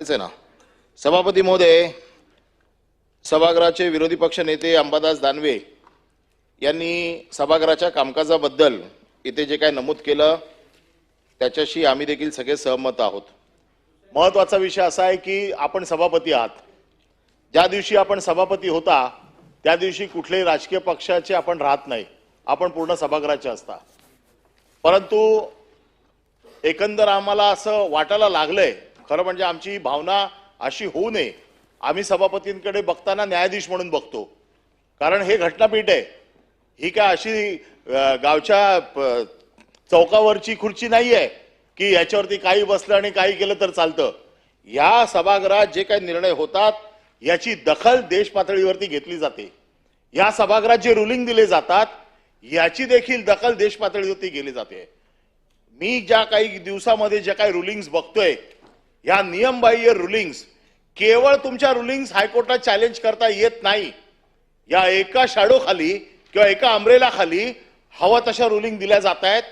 आहे ना? सभापती महोदय सभागृहाचे विरोधी पक्ष नेते अंबादास दानवे यांनी सभागृहाच्या कामकाजाबद्दल इथे जे काय नमूद केलं त्याच्याशी आम्ही देखील सगळे सहमत आहोत. महत्त्वाचा विषय असा आहे की आपण सभापती आहात. ज्या दिवशी आपण सभापती होता त्या दिवशी कुठल्याही राजकीय पक्षाचे आपण राहत नाही. आपण पूर्ण सभागृहाचे असता. परंतु एकंदर आम्हाला असं वाटायला लागलंय खरं म्हणजे आमची भावना अशी होऊ नये. आम्ही सभापतींकडे बघताना न्यायाधीश म्हणून बघतो. कारण हे घटनापीठ आहे. ही काय अशी गावच्या प- चौकावरची खुर्ची नाही आहे की याच्यावरती काही बसलं आणि काही केलं तर चालतं. या सभागृहात जे काही निर्णय होतात याची दखल देश पातळीवरती घेतली जाते. या सभागृहात जे रुलिंग दिले जातात याची देखील दखल देश पातळीवरती गेली जाते. मी ज्या काही दिवसामध्ये ज्या काही रुलिंग्स बघतोय या नियमबाह्य रुलिंग्स केवळ तुमच्या रुलिंग्स हायकोर्टात चॅलेंज करता येत नाही. या एका शॅडोखाली किंवा एका अमरेलाखाली हवा तशा रुलिंग दिल्या जात आहेत.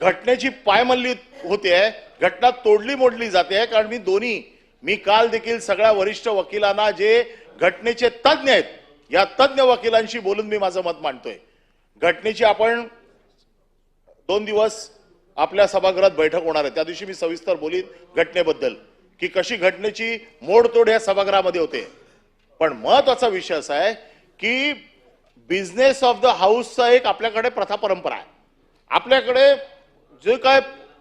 घटनेची पायमल्ली होते आहे घटना तोडली मोडली जाते आहे कारण मी दोन्ही मी काल देखील सगळ्या वरिष्ठ वकिलांना जे घटनेचे तज्ज्ञ आहेत या तज्ज्ञ वकिलांशी बोलून मी माझं मत मांडतोय. घटनेची आपण दोन दिवस आपल्या सभागृहात बैठक होणार आहे. त्या दिवशी मी सविस्तर बोलीन घटनेबद्दल की कशी घटनेची मोडतोड या सभागृहामध्ये होते. पण महत्त्वाचा विषय असा आहे की बिझनेस ऑफ द हाऊसचा एक आपल्याकडे प्रथा परंपरा आहे. आपल्याकडे जो काय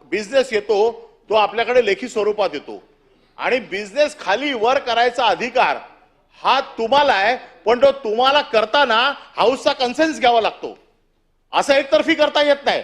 बिझनेस येतो तो आपल्याकडे लेखी स्वरूपात येतो. आणि बिझनेस खाली वर करायचा अधिकार हा तुम्हाला आहे पण तो तुम्हाला करताना हाऊसचा कन्सेन्स घ्यावा लागतो. असं एकतर्फी करता येत नाही.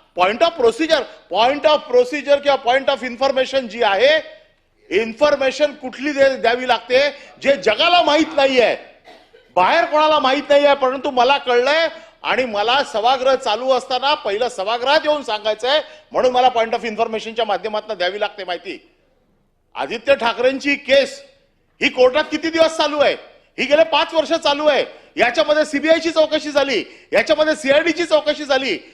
point of procedure point of procedure किंवा पॉइंट ऑफ इन्फॉर्मेशन जी आहे इन्फॉर्मेशन कुठली दे- द्यावी लागते जे जगाला माहीत नाहीये. बाहेर कोणाला माहीत नाहीये परंतु मला कळलंय आणि मला सभागृह चालू असताना पहिलं सभागृहात येऊन सांगायचंय म्हणून मला पॉइंट ऑफ इन्फॉर्मेशनच्या माध्यमातून द्यावी लागते माहिती. आदित्य ठाकरेंची केस ही कोर्टात किती दिवस चालू आहे? ही गेले पाच वर्ष चालू आहे. याच्यामध्ये सीबीआयची चौकशी झाली. याच्यामध्ये सीआयडीची चौकशी झाली.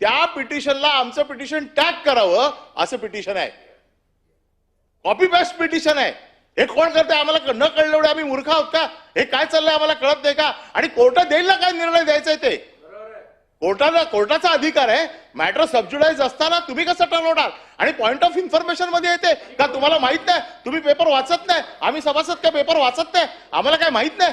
त्या पिटिशनला आमचं पिटिशन टॅग करावं असं पिटिशन आहे. कॉपी पेस्ट पिटिशन आहे. हे कोण करते आम्हाला न कळलं एवढे आम्ही मूर्ख आहोत का? हे काय चाललंय आम्हाला कळत नाही का? आणि कोर्टात देईल ना काय निर्णय द्यायचा आहे ते? कोर्टाला कोर्टाचा अधिकार आहे. मॅटर सबज्युडाईज असताना तुम्ही कसं ठरवणार आणि पॉइंट ऑफ इन्फॉर्मेशनमध्ये येते का तुम्हाला माहीत नाही? तुम्ही पेपर वाचत नाही? आम्ही सभासद काय पेपर वाचत नाही? आम्हाला काय माहीत नाही?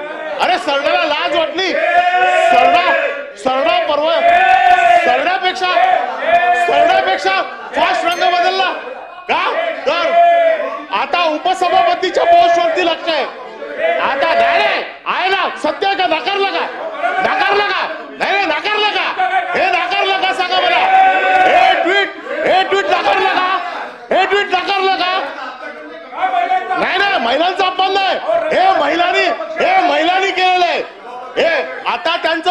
अरे सरड्याला लाज वाटली. सरडा सरडा पर्व सरड्यापेक्षा सरड्यापेक्षा फास्ट रंग बदलला. का? तर आता उपसभापतीच्या पोस्टवरती लक्ष आहे. आता नाही आहे ना सत्य का? नाकारलं का? नाकारलं का? नाही नाही नाकारलं का? हे नाकारलं का? सांगा मला हे ट्विट हे ट्विट नाकारलं का? हे ट्विट नाकारलं का? नाही ना महिलांचा अपमान नाही. हे महिला हे महिलांनी केलेलं आहे हे आता त्यांचं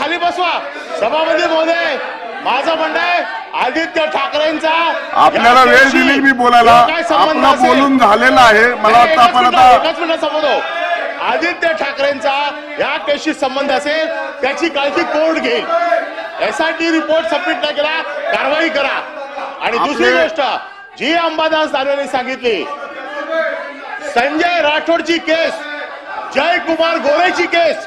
खाली बसवा. सभापती महोदय माझं म्हणणं आहे. आदित्य ठाकरेंचा. आपल्याला वेळ दिली मी बोलायला. आपला बोलून झालेला आहे. मला वाटतं आपण आता एकच मिनिट समजतो आदित्य ठाकरेंचा या केसशी संबंध असेल त्याची काळजी कोर्ट घेईल. एसआयटी रिपोर्ट सबमिट नाही केला कारवाई करा. आणि दुसरी गोष्ट जी अंबादास दानवेने सांगितली संजय राठोडची केस जयकुमार गोरेची केस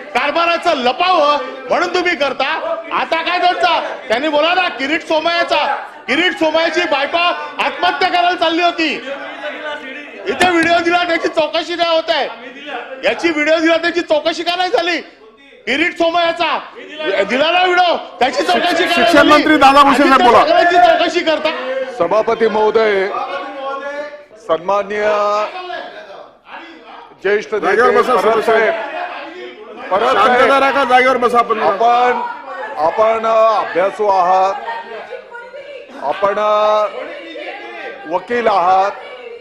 कारभाराचं लपावं म्हणून तुम्ही करता. आता काय त्यांचा? त्यांनी बोला ना किरीट सोमयाचा. किरीट सोमयाची बायको आत्महत्या करायला चालली होती. इथे व्हिडिओ दिला त्याची चौकशी नाही होत आहे? याची व्हिडिओ दिला त्याची चौकशी का नाही झाली? किरीट सोमयाचा. दिला ना व्हिडिओ त्याची चौकशी शिक्षण? मंत्री दादा भुसे बोला. चौकशी करता. सभापती महोदय सन्मान्य ज्येष्ठ. साहेब. शांतता राखा जागेवर बसा आपण. आपण आपण अभ्यासू आहात. आपण वकील आहात.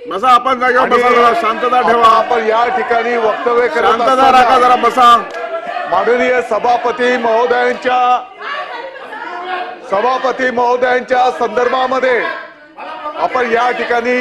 बसा आपण जागेवर आणि बसा जरा शांतता ठेवा. आपण या ठिकाणी वक्तव्य करत शांतता राखा असताना जरा बसा. माननीय सभापती महोदयांच्या सभापती महोदयांच्या संदर्भामध्ये आपण या ठिकाणी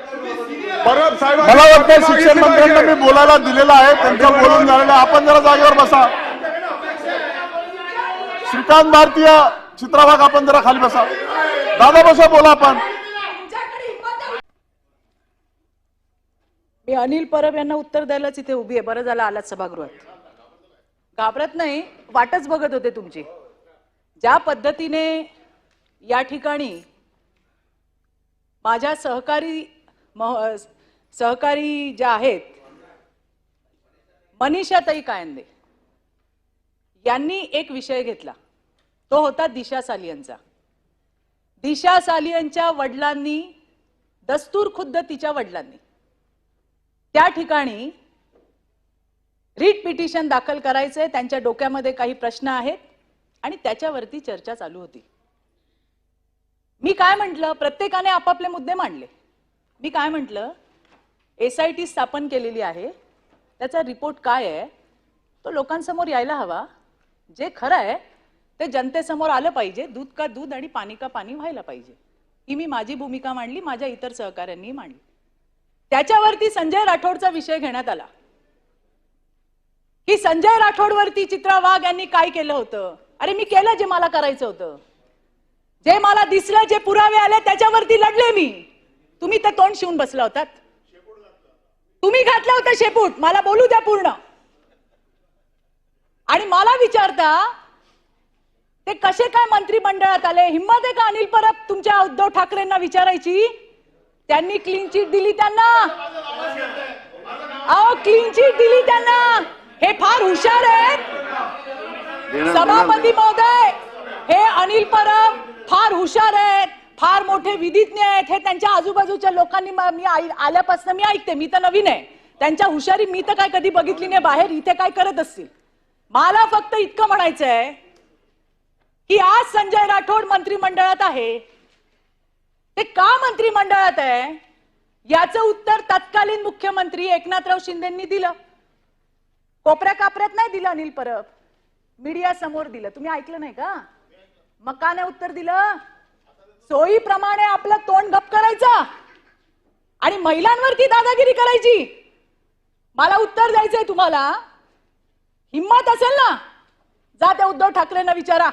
मला वाटतं शिक्षण मंत्र्यांना. मी बोलायला दिलेला आहे त्यांचं बोलून झालेलं आहे. आपण जरा जागेवर बसा. श्रीकांत भारतीय चित्राभाग आपण जरा खाली बसा. दादा बसा बोला आपण. मी अनिल परब यांना उत्तर द्यायलाच इथे उभी आहे. बरं झालं आलात सभागृहात. घाबरत नाही वाटच बघत होते तुमची. ज्या पद्धतीने या ठिकाणी माझ्या सहकारी मह- सहकारी ज्या आहेत मनीषाताई कायंदे यांनी एक विषय घेतला. तो होता दिशा सालियनचा दिशा सालियनच्या वडिलांनी दस्तूर खुद्द तिच्या वडिलांनी. त्या ठिकाणी रीट पिटिशन दाखल करायचंय त्यांच्या डोक्यामध्ये काही प्रश्न आहेत आणि त्याच्यावरती चर्चा चालू होती. मी काय म्हटलं? प्रत्येकाने आपापले मुद्दे मांडले. मी काय म्हटलं? एस आय टी स्थापन केलेली आहे. त्याचा रिपोर्ट काय आहे? तो लोकांसमोर यायला हवा. जे खरं आहे ते जनतेसमोर आलं पाहिजे. दूध का दूध आणि पाणी का पाणी व्हायला पाहिजे. ही मी माझी भूमिका मांडली माझ्या इतर सहकाऱ्यांनी मांडली. त्याच्यावरती संजय राठोडचा विषय घेण्यात आला. की संजय राठोडवरती चित्रा वाघ यांनी काय केलं होतं? अरे मी केलं जे मला करायचं होतं. जे मला दिसलं जे पुरावे आले त्याच्यावरती लढले मी. तुम्ही ते तोंड शिवून बसला होतात. तुम्ही घातलं होतं शेपूट. मला बोलू द्या पूर्ण. आणि मला विचारता ते कसे काय मंत्रिमंडळात आले? हिंमत आहे का अनिल परब तुमच्या उद्धव ठाकरेंना विचारायची? त्यांनी क्लीन चिट दिली त्यांना. अहो क्लीन चिट दिली त्यांना. हे फार हुशार आहेत. सभापती महोदय हे अनिल परब फार हुशार आहेत. फार मोठे विधिज्ञ आहेत हे त्यांच्या आजूबाजूच्या लोकांनी मी आल्यापासून मी ऐकते मी तर नवीन आहे. त्यांच्या हुशारी मी तर काय कधी बघितली नाही बाहेर इथे काय करत असतील? मला फक्त इतकं म्हणायचं आहे की आज संजय राठोड मंत्रिमंडळात आहे. ते का मंत्रिमंडळात आहे? याचं उत्तर तत्कालीन मुख्यमंत्री एकनाथराव शिंदेंनी दिलं. कोपऱ्या कापऱ्यात नाही दिलं अनिल परब. मीडिया समोर दिलं. तुम्ही ऐकलं नाही का? मग का नाही उत्तर दिलं. सोयीप्रमाणे आपलं तोंड गप करायचं. आणि महिलांवरती दादागिरी करायची. मला उत्तर द्यायचंय तुम्हाला. हिम्मत असेल ना? जा त्या उद्धव ठाकरेंना विचारा.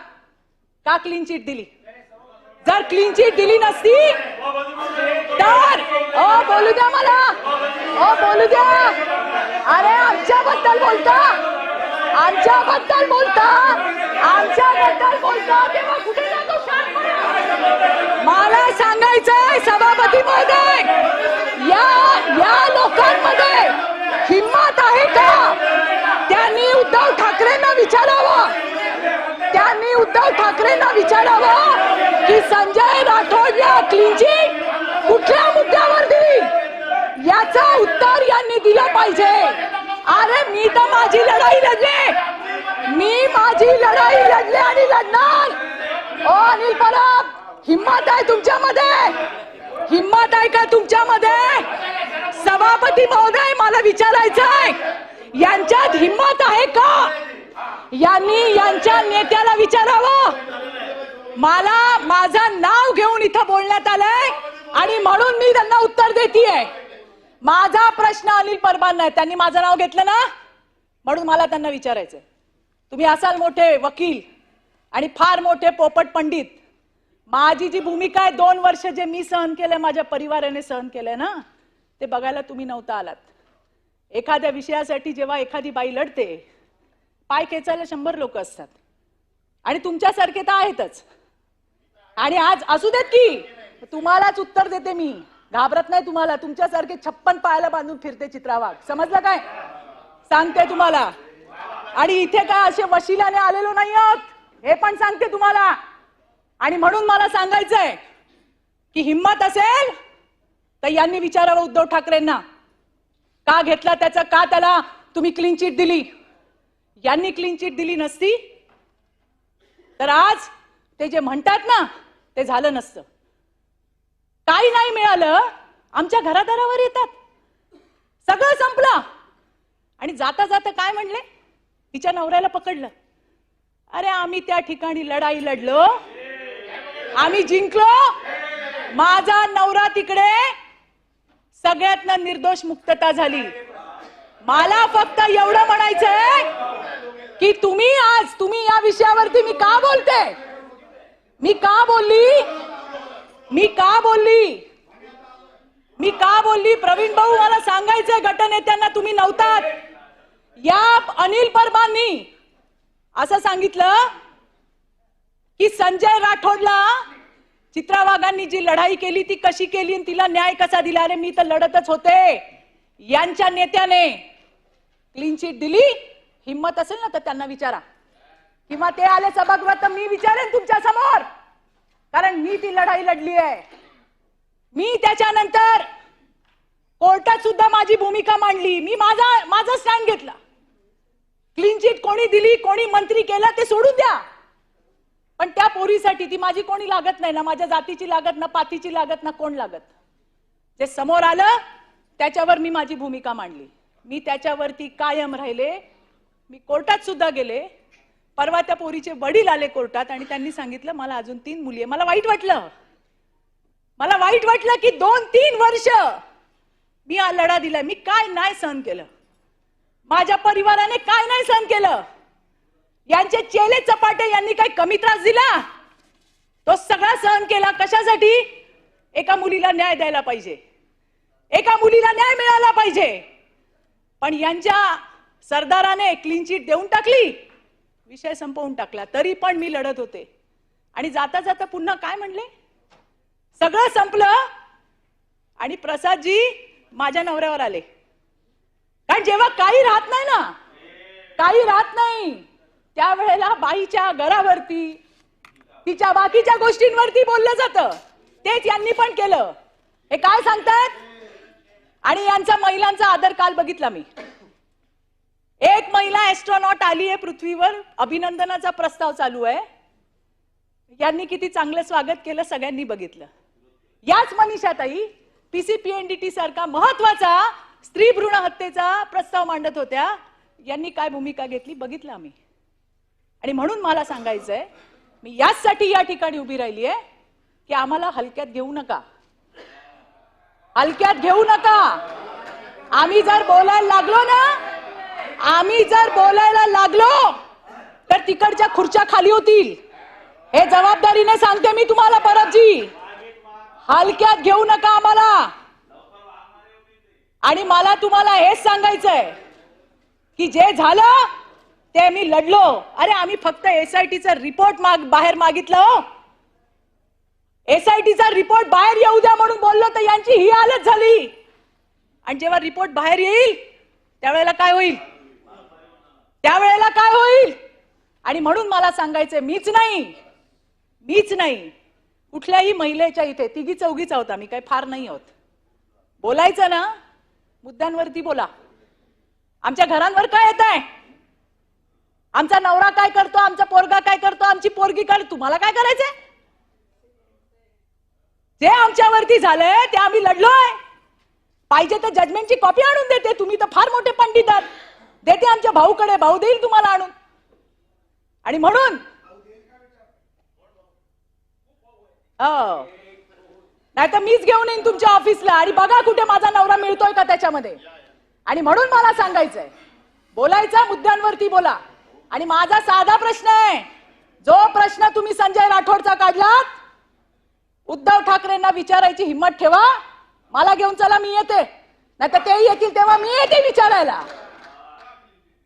का क्लीन चिट दिली? जर क्लीन चिट दिली नसती तर ओ बोलू द्या मला. ओ बोलू द्या. अरे आमच्याबद्दल बोलता. आमच्याबद्दल बोलता. आमच्याबद्दल बोलता. तेव्हा कुठे मला सांगायचंय सभापती महोदय या या लोकांमध्ये हिंमत आहे का? त्यांनी उद्धव ठाकरेंना विचारावं. त्यांनी उद्धव ठाकरेंना विचारावं की संजय राठोड या चिट कुठल्या मुद्द्यावर दिली उत्तर यांनी दिलं पाहिजे. अरे मी तर माझी लढाई लढले. मी माझी लढाई लढले आणि लढणार. ओ अनिल परब! हिम्मत आहे तुमच्यामध्ये? हिम्मत आहे का तुमच्यामध्ये? सभापती महोदय मला विचारायचं आहे यांच्यात हिम्मत आहे का? यांनी यांच्या नेत्याला विचारावं. मला माझं नाव घेऊन इथं बोलण्यात आलंय आणि म्हणून मी त्यांना उत्तर देतीये. माझा प्रश्न अनिल परबांना आहे. त्यांनी माझं नाव घेतलं ना? म्हणून मला त्यांना विचारायचंय. तुम्ही असाल मोठे वकील आणि फार मोठे पोपट पंडित. माझी जी भूमिका आहे दोन वर्ष जे मी सहन केलंय माझ्या परिवाराने सहन केलंय ना ते बघायला तुम्ही नव्हता आलात. एखाद्या विषयासाठी जेव्हा एखादी बाई लढते पाय खेचायला शंभर लोक असतात. आणि तुमच्यासारखे तर आहेतच. आणि आज असू देत की तुम्हालाच उत्तर देते मी. घाबरत नाही तुम्हाला तुमच्यासारखे छप्पन पायाला बांधून फिरते चित्रावाग समजलं काय? सांगते तुम्हाला. आणि इथे काय असे वशिलाने आलेलो नाही आहोत हे पण सांगते तुम्हाला. आणि म्हणून मला सांगायचंय की हिंमत असेल तर यांनी विचारावं उद्धव ठाकरेंना. का घेतला त्याचा? का त्याला तुम्ही क्लीन चिट दिली? यांनी क्लीन चिट दिली नसती तर आज ते जे म्हणतात ना ते झालं नसतं. काही नाही मिळालं आमच्या घरादारावर येतात. सगळं संपलं. आणि जाता जाता काय म्हणले? तिच्या नवऱ्याला पकडलं. अरे आम्ही त्या ठिकाणी लढाई लढलो. आम्ही जिंकलो. माझा नवरा तिकडे. सगळ्यातनं निर्दोष मुक्तता झाली. मला फक्त एवढं म्हणायचंय की तुम्ही आज तुम्ही या विषयावरती मी का बोलते? मी का बोलली? मी का बोलली? मी का बोलली? प्रवीण भाऊ मला सांगायचंय गटनेत्यांना तुम्ही नव्हतात. या अनिल परबांनी असं सांगितलं की संजय राठोडला चित्रा वाघांनी जी लढाई केली ती कशी केली आणि तिला न्याय कसा दिला? अरे मी तर लढतच होते. यांच्या नेत्याने क्लीन चिट दिली. हिम्मत असेल ना तर त्यांना विचारा. किंवा ते आले सभागृहात तर मी विचारेन तुमच्यासमोर. कारण मी ती लढाई लढली आहे. मी त्याच्यानंतर कोर्टात सुद्धा माझी भूमिका मांडली. मी माझा माझा स्टँड घेतला. क्लीन चिट कोणी दिली कोणी मंत्री केलं ते सोडून द्या. पण त्या पोरीसाठी ती माझी कोणी लागत नाही ना माझ्या जातीची लागत ना पातीची लागत ना कोण लागत. जे समोर आलं त्याच्यावर मी माझी भूमिका मांडली. मी त्याच्यावरती कायम राहिले. मी कोर्टात सुद्धा गेले. परवा त्या पोरीचे वडील आले कोर्टात आणि त्यांनी सांगितलं मला अजून तीन मुली आहे. मला वाईट वाटलं. मला वाईट वाटलं की दोन तीन वर्ष मी हा लढा दिला मी काय नाही सहन केलं. माझ्या परिवाराने काय नाही सहन केलं. यांचे चेले चपाटे यांनी काही कमी त्रास दिला? तो सगळा सहन केला कशासाठी? एका मुलीला न्याय द्यायला पाहिजे. एका मुलीला न्याय मिळाला पाहिजे. पण यांच्या सरदाराने क्लीन चिट देऊन टाकली. विषय संपवून टाकला. तरी पण मी लढत होते. आणि जाता जाता पुन्हा काय म्हणले? सगळं संपलं आणि प्रसादजी माझ्या नवऱ्यावर आले. कारण जेव्हा काही राहत नाही ना काही राहत नाही. त्यावेळेला बाईच्या घरावरती तिच्या बाकीच्या गोष्टींवरती बोललं जातं. तेच यांनी पण केलं. हे काय सांगतात? आणि यांचा महिलांचा आदर काल बघितला मी. एक महिला एस्ट्रॉनॉट आली आहे पृथ्वीवर. अभिनंदनाचा प्रस्ताव चालू आहे. यांनी किती चांगलं स्वागत केलं सगळ्यांनी बघितलं. याच मनीषाताई पीसीपीएनडीटी सारखा महत्त्वाचा स्त्री भ्रूण हत्येचा प्रस्ताव मांडत होत्या. यांनी काय भूमिका घेतली? बघितलं आम्ही. आणि म्हणून मला सांगायचंय मी याचसाठी या ठिकाणी उभी राहिली आहे की आम्हाला हलक्यात घेऊ नका. हलक्यात घेऊ नका. आम्ही जर बोलायला लागलो ना आम्ही जर बोलायला लागलो तर तिकडच्या खुर्च्या खाली होतील. हे जबाबदारीने सांगते मी तुम्हाला परतजी हलक्यात घेऊ नका आम्हाला. आणि मला तुम्हाला हेच सांगायचंय की जे झालं ते मी लढलो. अरे आम्ही फक्त एसआयटीचा रिपोर्ट माग बाहेर मागितलं हो. एसआयटीचा रिपोर्ट बाहेर येऊ द्या म्हणून बोललो तर यांची ही हालत झाली. आणि जेव्हा रिपोर्ट बाहेर येईल त्यावेळेला काय होईल? त्यावेळेला काय होईल? आणि म्हणून मला सांगायचंय मीच नाही. मीच नाही. कुठल्याही महिलेच्या इथे तिघी चौघीच आहोत आम्ही काही फार नाही आहोत. बोलायचं ना? मुद्द्यांवरती बोला. आमच्या घरांवर काय येत आहे आमचा नवरा काय करतो आमचा पोरगा काय करतो आमची पोरगी काय तुम्हाला काय करायचंय? जे आमच्यावरती झालंय ते आम्ही लढलोय. पाहिजे तर जजमेंटची कॉपी आणून देते तुम्ही तर फार मोठे पंडित आहात. देते आमच्या भाऊकडे भाऊ देईल तुम्हाला आणून. आणि म्हणून हो. नाही तर मीच घेऊन येईन तुमच्या ऑफिसला आणि बघा कुठे माझा नवरा मिळतोय का त्याच्यामध्ये. आणि म्हणून मला सांगायचंय. बोलायचा मुद्द्यांवरती बोला. आणि माझा साधा प्रश्न आहे. जो प्रश्न तुम्ही संजय राठोडचा काढलात उद्धव ठाकरेंना विचारायची हिंमत ठेवा. मला घेऊन चला मी येते. नाही तर तेही येतील तेव्हा मी येते विचारायला.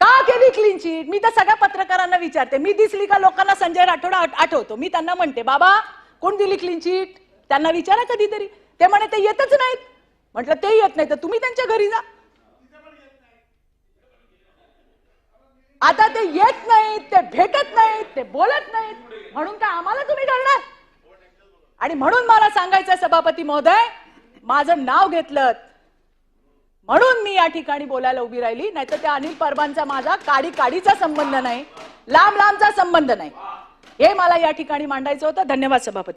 का केली क्लीन चीट मी तर सगळ्या पत्रकारांना विचारते. मी दिसली का लोकांना संजय राठोड आठवतो? मी त्यांना म्हणते बाबा कोण दिली क्लीन चीट त्यांना विचारा कधीतरी. ते म्हणे ते येतच नाहीत. म्हटलं ते येत नाही तर तुम्ही त्यांच्या घरी जा. आता ते येत नाहीत ते भेटत नाहीत ते बोलत नाहीत. म्हणून काय आम्हाला तुम्ही करणार आणि म्हणून मला सांगायचं सभापती महोदय माझं नाव घेतलं म्हणून मी या ठिकाणी बोलायला उभी राहिली नाहीतर त्या अनिल परबांचा माझा काडी काडीचा संबंध नाही लांब लांबचा संबंध नाही. हे मला या ठिकाणी मांडायचं होतं. धन्यवाद सभापती.